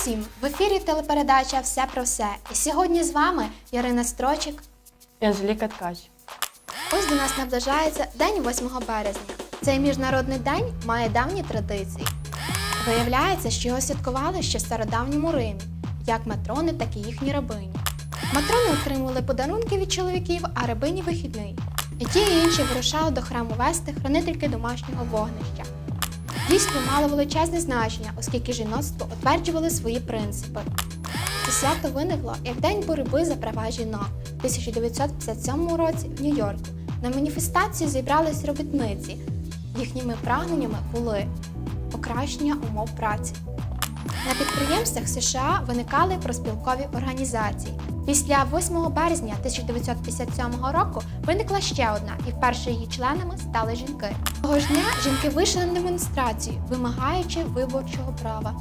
усім! В ефірі телепередача Все про все. І сьогодні з вами Ярина Строчик. і Анжеліка Ткач. Ось до нас наближається День 8 березня. Цей міжнародний день має давні традиції. Виявляється, що його святкували ще в стародавньому Римі, як матрони, так і їхні рабині. Матрони отримували подарунки від чоловіків, а рабині вихідний. І ті і інші вирушали до храму вести хранительки домашнього вогнища. Дійство мало величезне значення, оскільки жіноцтво утверджували свої принципи. Це свято виникло як День боротьби за права жінок в 1957 році в Нью-Йорку. На маніфестацію зібрались робітниці. Їхніми прагненнями були покращення умов праці. На підприємствах США виникали проспілкові організації. Після 8 березня 1957 року виникла ще одна, і вперше її членами стали жінки. Того ж дня жінки вийшли на демонстрацію, вимагаючи виборчого права.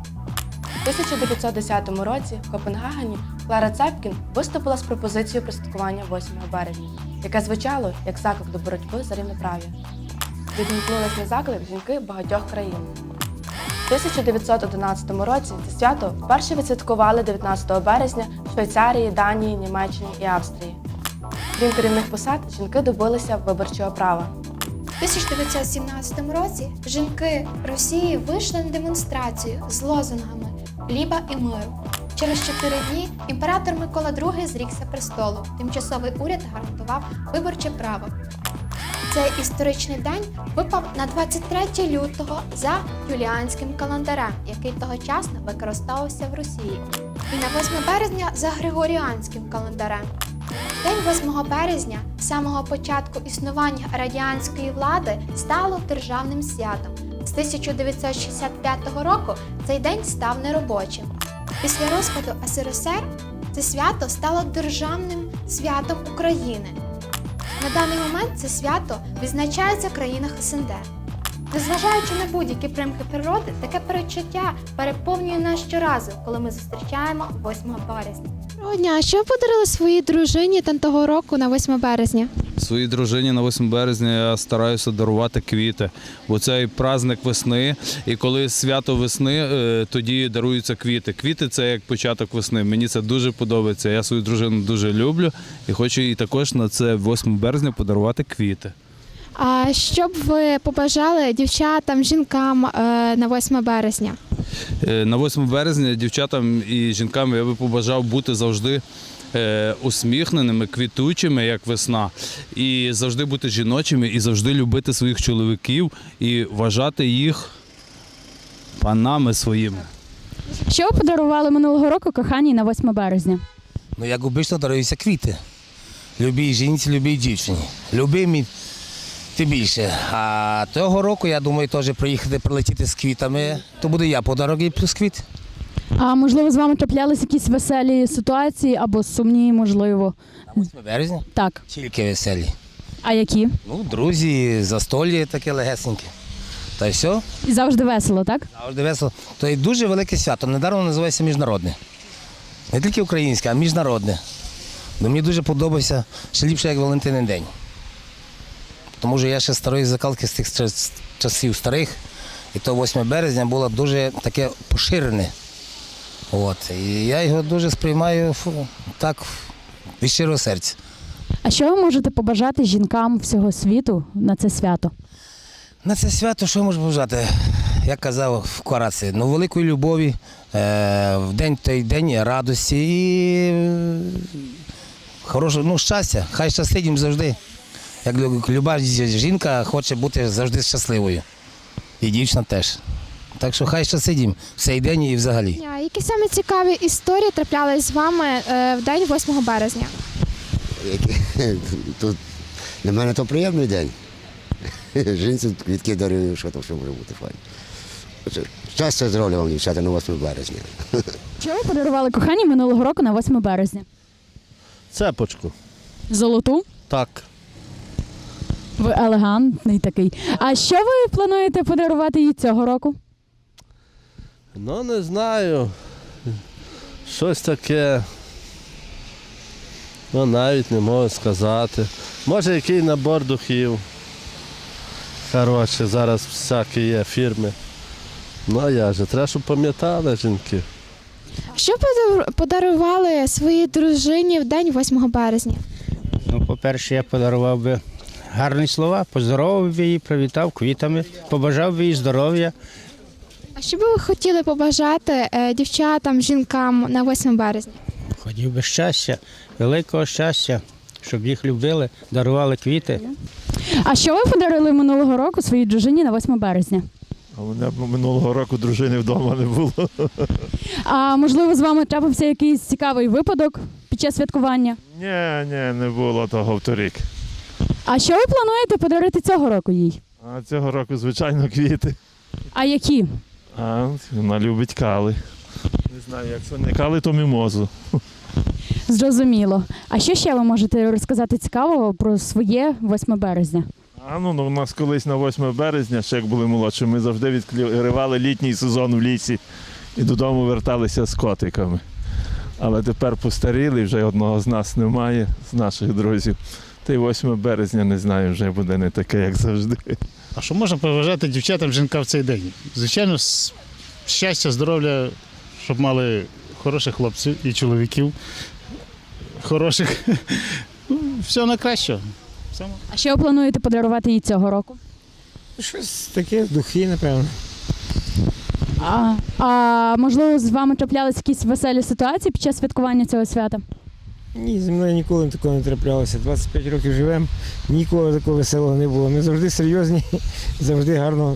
У 1910 році в Копенгагені Клара Цепкін виступила з пропозицією присвяткування 8 березня, яке звучало як заклик до боротьби за рівноправ'я. Відгукнулись на заклик жінки багатьох країн. У 1911 році це свято вперше відсвяткували 19 березня в Швейцарії, Данії, Німеччині і Австрії. Крім керівних посад, жінки добилися виборчого права. У 1917 році жінки Росії вийшли на демонстрацію з лозунгами Хліба і миру. Через чотири дні імператор Микола II зрікся престолу. Тимчасовий уряд гарантував виборче право. Цей історичний день випав на 23 лютого за юліанським календарем, який тогочасно використовувався в Росії, і на 8 березня за григоріанським календарем. День 8 березня, з самого початку існування радянської влади, стало державним святом. З 1965 року цей день став неробочим. Після розпаду СРСР це свято стало державним святом України. На даний момент це свято відзначається в країнах СНД. Незважаючи на будь-які примхи природи, таке перечуття переповнює нас щоразу, коли ми зустрічаємо 8 березня. Доброго дня, що ви подарили своїй дружині та того року на 8 березня? Своїй дружині на 8 березня я стараюся дарувати квіти, бо це і праздник весни. І коли свято весни, е, тоді даруються квіти. Квіти це як початок весни. Мені це дуже подобається. Я свою дружину дуже люблю і хочу їй також на це 8 березня подарувати квіти. А що б ви побажали дівчатам, жінкам е, на 8 березня? Е, На 8 березня дівчатам і жінкам я би побажав бути завжди е, усміхненими, квітучими, як весна, і завжди бути жіночими, і завжди любити своїх чоловіків і вважати їх панами своїми. Що ви подарували минулого року коханій на 8 березня? Ну, як обично, даруються квіти. Любій жінці, любій дівчині. Любимі тим більше. А того року, я думаю, теж приїхати, прилетіти з квітами, то буде я подарок і плюс квіт. А можливо, з вами траплялись якісь веселі ситуації або сумні, можливо. 8 березня. Так. Тільки веселі. А які? Ну, друзі, застолі таке легесеньке. Та й все. І завжди весело, так? Завжди весело. То є дуже велике свято. Недаром називається міжнародне. Не тільки українське, а міжнародне. Ну, мені дуже подобається ще ліпше, як Валентинин день. Тому що я ще старої закалки з тих часів старих, і то 8 березня було дуже таке поширене. От. І я його дуже сприймаю фу, так від щирого серця. А що ви можете побажати жінкам всього світу на це свято? На це свято що можу бажати? Як казав в Кораці, ну великої любові, е, в день той день радості і е, хорошого ну, щастя. Хай щастить їм завжди. Як люба жінка хоче бути завжди щасливою. І дівчина теж. Так що хай в цей день і взагалі. Які саме цікаві історії траплялись з вами е, в день 8 березня? Тут для мене то приємний день. Жінці квітки дарую, що то все може бути файно. Щастя здоров'я вам, дівчата, на 8 березня. Що ви подарували коханій минулого року на 8 березня? Цепочку. Золоту? Так. Ви елегантний такий. А що ви плануєте подарувати їй цього року? Ну, не знаю. Щось таке. Ну, навіть не можу сказати. Може, який набор духів. Коротше, зараз всякі є фірми. Ну а я же, треба, щоб пам'ятали жінки. Що подар- подарували своїй дружині в день 8 березня? Ну, по-перше, я подарував би гарні слова, поздоровив би її, привітав квітами, побажав би їй здоров'я. А що би ви хотіли побажати е, дівчатам, жінкам на 8 березня? Хотів би щастя, великого щастя, щоб їх любили, дарували квіти. А що ви подарили минулого року своїй дружині на 8 березня? А у мене минулого року дружини вдома не було. А можливо, з вами трапився якийсь цікавий випадок під час святкування? Ні, ні, не було того вторік. А що ви плануєте подарити цього року їй? А цього року, звичайно, квіти. А які? А вона любить кали. Не знаю, якщо не кали, то мімозу. Зрозуміло. А що ще ви можете розказати цікавого про своє 8 березня? А ну, ну у нас колись на 8 березня, ще як були молодші, ми завжди відкривали літній сезон в лісі і додому верталися з котиками. Але тепер постаріли, вже одного з нас немає, з наших друзів. Та й 8 березня, не знаю, вже буде не таке, як завжди. А що можна побажати дівчатам, жінкам в цей день? Звичайно, щастя, здоров'я, щоб мали хороших хлопців і чоловіків, хороших. Ну, Всього найкращого. Саме. А що ви плануєте подарувати їй цього року? Щось таке, духи, напевно. А, а можливо, з вами траплялись якісь веселі ситуації під час святкування цього свята? Ні, зі мною ніколи такого не траплялося. 25 років живемо, ніколи такого веселого не було. Ми завжди серйозні, завжди гарно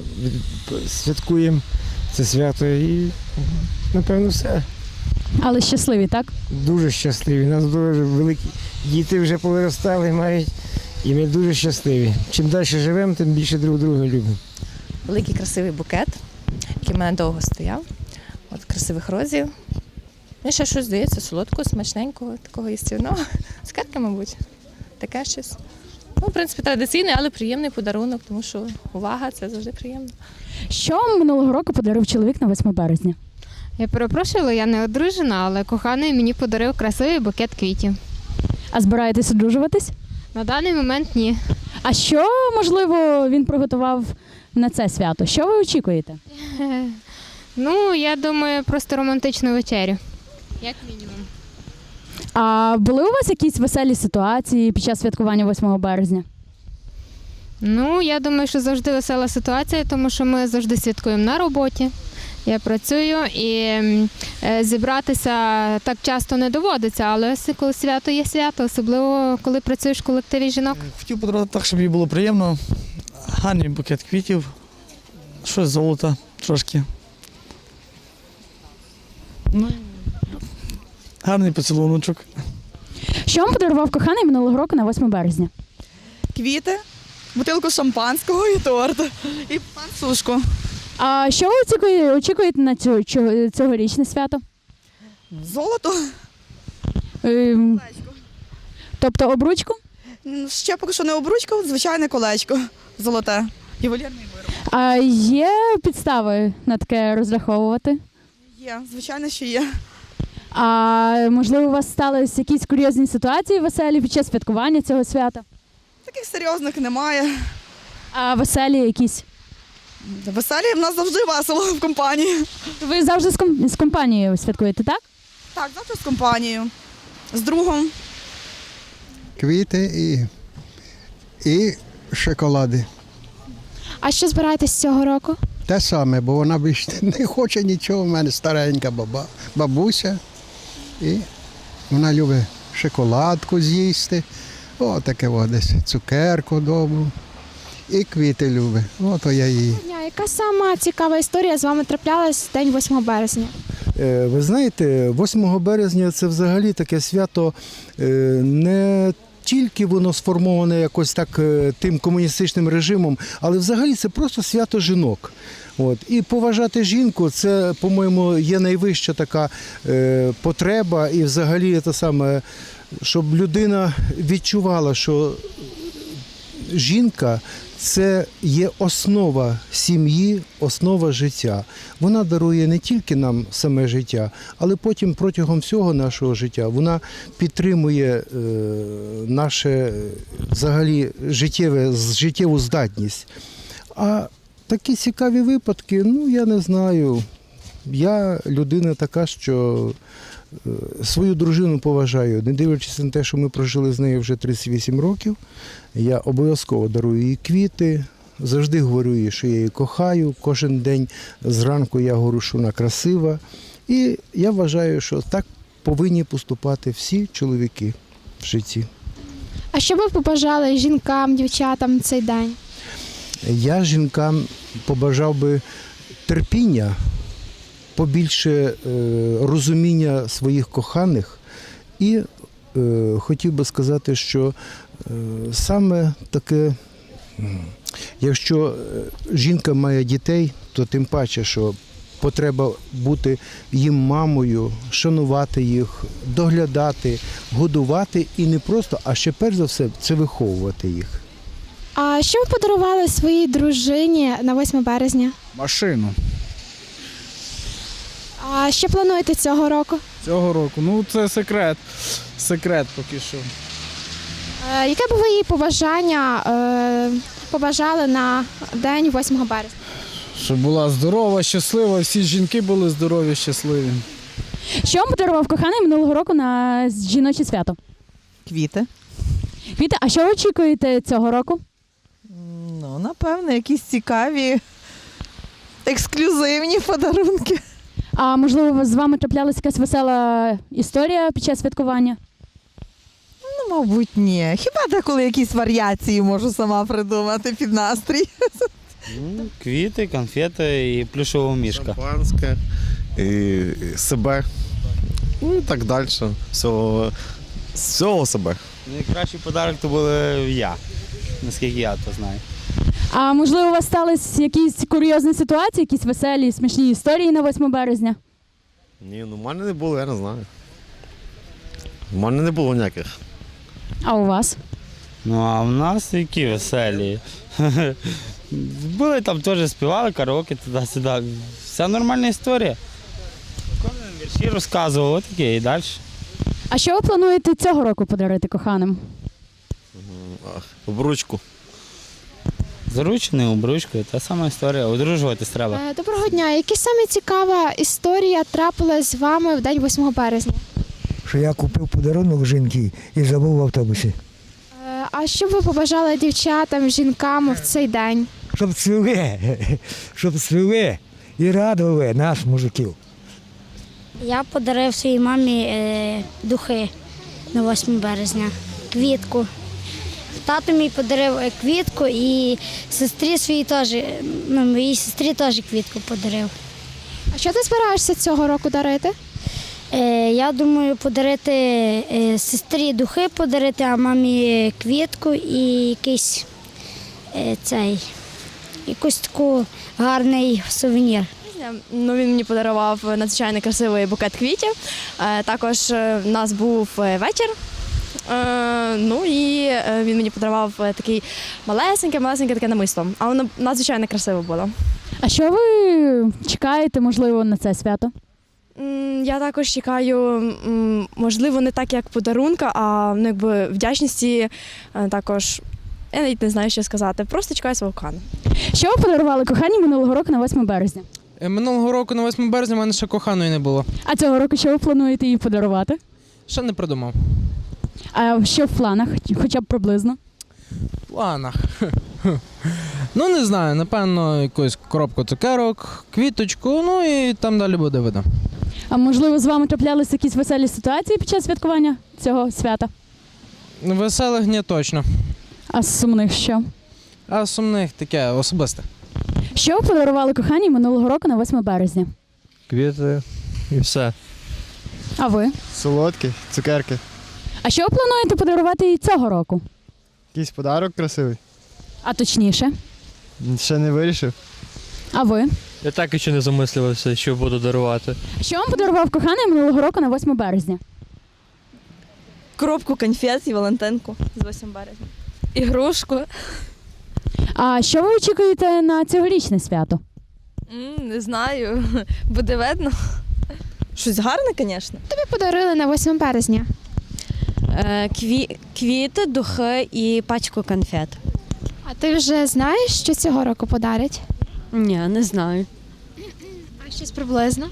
святкуємо це свято і, напевно, все. Але щасливі, так? Дуже щасливі. У нас дуже великі діти вже повиростали, мають, і ми дуже щасливі. Чим далі живемо, тим більше друг друга любимо. великий красивий букет, який в мене довго стояв. От красивих розів. Ну, ще щось здається, солодкого, смачненького, такого їстівного. Цукерки, мабуть. Таке щось. Ну, в принципі, традиційний, але приємний подарунок, тому що увага це завжди приємно. Що минулого року подарив чоловік на 8 березня? Я перепрошую, але я не одружена, але коханий мені подарив красивий букет квітів. А збираєтесь одружуватись? На даний момент ні. А що, можливо, він приготував на це свято? Що ви очікуєте? Ну, я думаю, просто романтичну вечерю. Як мінімум. А були у вас якісь веселі ситуації під час святкування 8 березня? Ну, я думаю, що завжди весела ситуація, тому що ми завжди святкуємо на роботі. Я працюю і е, зібратися так часто не доводиться, але ось коли свято є свято, особливо коли працюєш в колективі жінок. Хотів подарувати так, щоб їй було приємно. Гарний букет квітів, щось золота трошки. Ну, гарний поцілуночок. Що вам подарував коханий минулого року на 8 березня? квіти, бутилку шампанського і торт, і пансушку. А що ви очікуєте, очікуєте на цю, цю- цьогорічне свято? Золото. Ем, тобто обручку? М, Ще поки що не обручка, звичайне колечко золоте. Ювелірний вироб. А є підстави на таке розраховувати? Є, звичайно, що є. А можливо, у вас сталися якісь курйозні ситуації веселі під час святкування цього свята? Таких серйозних немає. А веселі якісь? Веселі в нас завжди весело в компанії. Ви завжди з, ком- з компанією святкуєте, так? Так, завжди з компанією. З другом. Квіти і, і шоколади. А що збираєтесь цього року? Те саме, бо вона більше не хоче нічого. У мене старенька баба, бабуся. І вона любить шоколадку з'їсти. О, таке о, десь цукерку добру. І квіти любить. Ото я її. Яка сама цікава історія з вами траплялась в день 8 березня? Е, Ви знаєте, 8 березня це взагалі таке свято е, не тільки воно сформоване якось так е, тим комуністичним режимом, але взагалі це просто свято жінок. От. І поважати жінку це, по-моєму, є найвища така е, потреба, і взагалі це саме, щоб людина відчувала, що жінка це є основа сім'ї, основа життя. Вона дарує не тільки нам саме життя, але потім протягом всього нашого життя вона підтримує е, наше е, взагалі життєве, життєву здатність. А такі цікаві випадки, ну я не знаю. Я людина така, що е, свою дружину поважаю, не дивлячись на те, що ми прожили з нею вже 38 років. Я обов'язково дарую їй квіти. Завжди говорю їй, що я її кохаю. Кожен день зранку я говорю, що вона красива. І я вважаю, що так повинні поступати всі чоловіки в житті. А що ви побажали жінкам, дівчатам цей день? Я жінкам побажав би терпіння, побільше е, розуміння своїх коханих, і е, хотів би сказати, що е, саме таке, якщо жінка має дітей, то тим паче, що потреба бути їм мамою, шанувати їх, доглядати, годувати і не просто, а ще перш за все це виховувати їх. А що ви подарували своїй дружині на 8 березня? Машину А що плануєте цього року? цього року. Ну, це секрет. Секрет поки що. Е, яке б ви їй побажання е, побажали на день 8 березня? Щоб була здорова, щаслива, всі жінки були здорові, щасливі. Що вам подарував коханий минулого року на жіноче свято? Квіти. Квіти, а що ви очікуєте цього року? Ну, напевно, якісь цікаві, ексклюзивні подарунки. А можливо, з вами траплялася якась весела історія під час святкування? Ну, мабуть, ні. Хіба деколи якісь варіації можу сама придумати під настрій. Квіти, конфети і плюшова мішка. Шампанське, і себе, ну і так далі. Всього, всього себе. Найкращий подарок то був я, наскільки я то знаю. А можливо, у вас стались якісь курйозні ситуації, якісь веселі, смішні історії на 8 березня? Ні, ну в мене не було, я не знаю. У мене не було ніяких. А у вас? Ну а в нас які веселі. Були там теж співали караоке туди-сюди. Вся нормальна історія. Кожен вірші розказував, от таке і далі. А що ви плануєте цього року подарити коханим? Обручку. Заручений обручкою, та сама історія. Одружуватись треба. Е, доброго дня. Яка саме цікава історія трапилась з вами в день 8 березня? що я купив подарунок жінки і забув в автобусі. Е, а що б ви побажали дівчатам, жінкам в цей день? Щоб цвіли, щоб цвіли і радували нас, мужиків. Я подарив своїй мамі е, духи на 8 березня, квітку. Тато мій подарив е, квітку і сестрі своїй теж, ну, моїй сестрі теж квітку подарив. А що ти збираєшся цього року дарити? Е, я думаю, подарити е, сестрі духи подарити, а мамі квітку і якийсь е, цей, якийсь таку гарний сувенір. Ну, він мені подарував надзвичайно красивий букет квітів. Е, Також е, в нас був е, вечір. Е, Ну і е, він мені подарував е, такий малесеньке, малесеньке таке намисто. А воно надзвичайно красиво було. А що ви чекаєте, можливо, на це свято? Я також чекаю, можливо, не так як подарунка, а ну, якби вдячності також. Я навіть не знаю, що сказати. Просто чекаю свого коханого. Що ви подарували коханій минулого року на 8 березня? Минулого року на 8 березня в мене ще коханої не було. А цього року що ви плануєте їй подарувати? Ще не придумав. А що в планах, хоча б приблизно? В планах. Ну, не знаю, напевно, якусь коробку цукерок, квіточку, ну і там далі буде видно. А можливо, з вами траплялися якісь веселі ситуації під час святкування цього свята? Веселих не точно. А з сумних що? А сумних таке особисте. Що ви подарували коханій минулого року на 8 березня? Квіти і все. А ви? Солодкі, цукерки. А що ви плануєте подарувати їй цього року? Якийсь подарок красивий. А точніше? Ще не вирішив. А ви? Я так і ще не замислювався, що буду дарувати. Що вам подарував коханий минулого року на 8 березня? Коробку конфет і Валентинку з 8 березня. Ігрушку. А що ви очікуєте на цьогорічне свято? М, не знаю, буде видно. Щось гарне, звісно. Тобі подарили на 8 березня. Е, Кві... Квіти, духи і пачку конфет. А ти вже знаєш, що цього року подарять? Ні, не знаю. А Щось приблизно.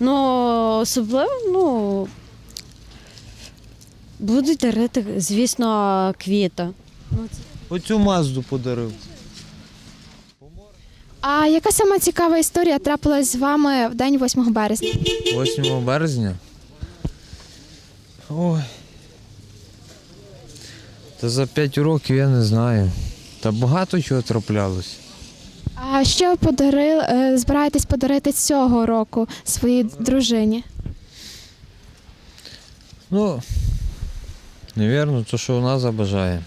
Ну, особливо, ну. Будуть дарити, звісно, квіти. Оцю мазду подарив. А яка сама цікава історія трапилась з вами в день 8 березня? 8 березня. Ой. Та за 5 років я не знаю. Та багато чого траплялось. А що ви подарили, е, збираєтесь подарити цього року своїй дружині? Ну, навірно, то, що вона забажає.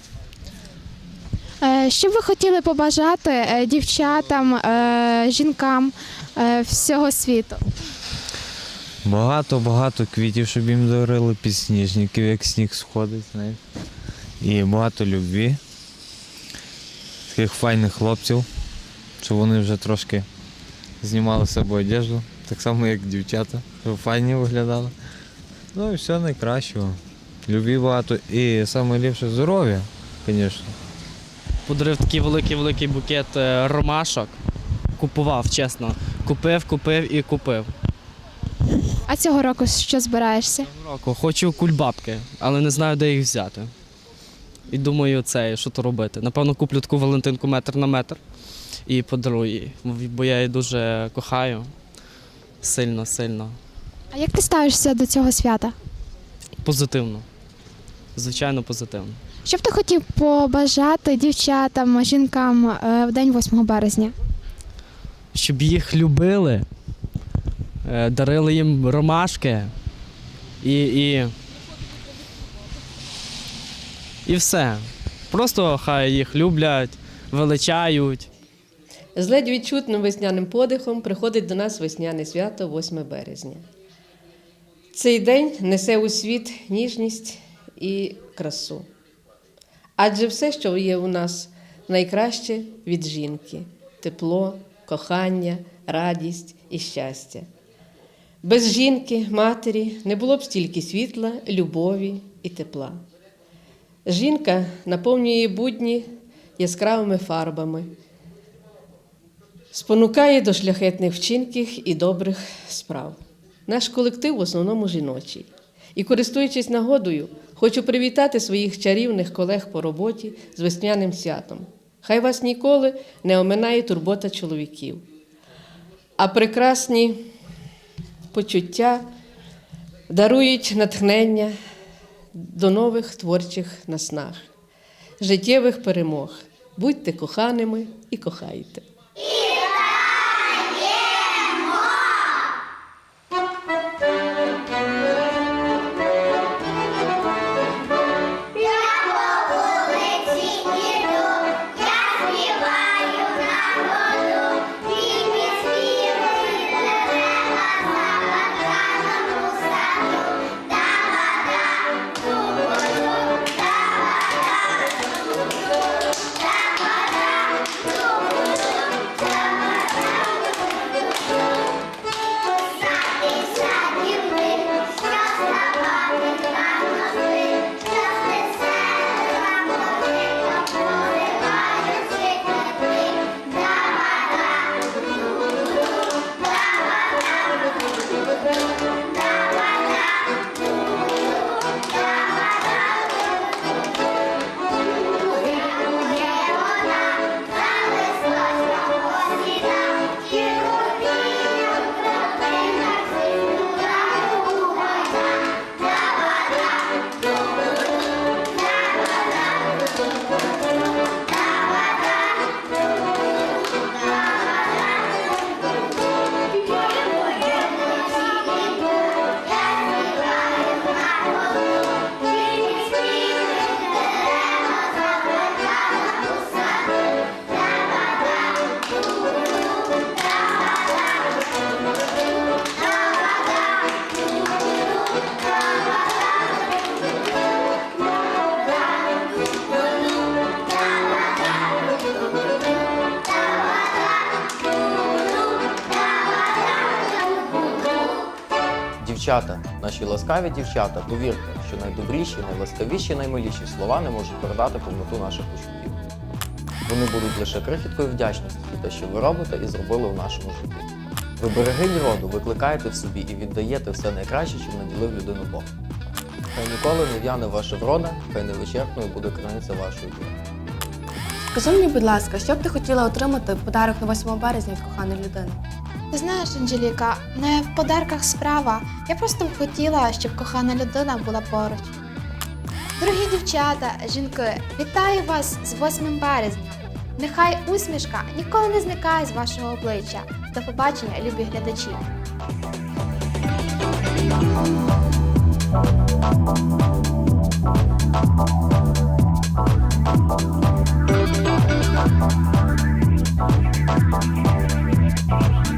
Е, Що б ви хотіли побажати е, дівчатам, е, жінкам е, всього світу? Багато-багато квітів, щоб їм дарили підсніжників, як сніг сходить, знаєш. І багато любві. Таких файних хлопців, щоб вони вже трошки знімали з себе одежду, так само, як дівчата, щоб файні виглядали. Ну і все найкращого. Любві багато і найліпше здоров'я, звісно. Подарив такий великий-великий букет е, ромашок. Купував, чесно. Купив, купив і купив. А цього року що збираєшся? Цього Року хочу кульбабки, але не знаю, де їх взяти. І думаю, це, що то робити. Напевно, куплю таку Валентинку метр на метр і подарую їй, бо я її дуже кохаю. Сильно, сильно. А як ти ставишся до цього свята? Позитивно. Звичайно, позитивно. Що б ти хотів побажати дівчатам, жінкам е, в день 8 березня? щоб їх любили, е, дарили їм ромашки і, і, і все. Просто хай їх люблять, величають. З ледь відчутним весняним подихом приходить до нас весняне свято 8 березня. Цей день несе у світ ніжність і красу. Адже все, що є у нас найкраще від жінки тепло, кохання, радість і щастя. Без жінки, матері не було б стільки світла, любові і тепла. Жінка наповнює будні яскравими фарбами, спонукає до шляхетних вчинків і добрих справ. Наш колектив в основному жіночий. І, користуючись нагодою, хочу привітати своїх чарівних колег по роботі з весняним святом. Хай вас ніколи не оминає турбота чоловіків. А прекрасні почуття дарують натхнення до нових творчих наснаг, життєвих перемог. Будьте коханими і кохайте. Дівчата, наші ласкаві дівчата, повірте, що найдобріші, найласкавіші, наймиліші слова не можуть передати повноту наших почуттів. Вони будуть лише крихіткою вдячності за те, що ви робите і зробили в нашому житті. Ви берегині роду, викликаєте в собі і віддаєте все найкраще, чим наділив людину Бог. Хай ніколи не в'яне ваша врода, хай невичерпною буде краниця вашої віри. Скажи мені, будь ласка, що б ти хотіла отримати в подарок на 8 березня від коханої людини? Ти знаєш, Анжеліка, не в подарках справа. Я просто б хотіла, щоб кохана людина була поруч. Дорогі дівчата, жінки, вітаю вас з 8 березня. Нехай усмішка ніколи не зникає з вашого обличчя. До побачення, любі глядачі.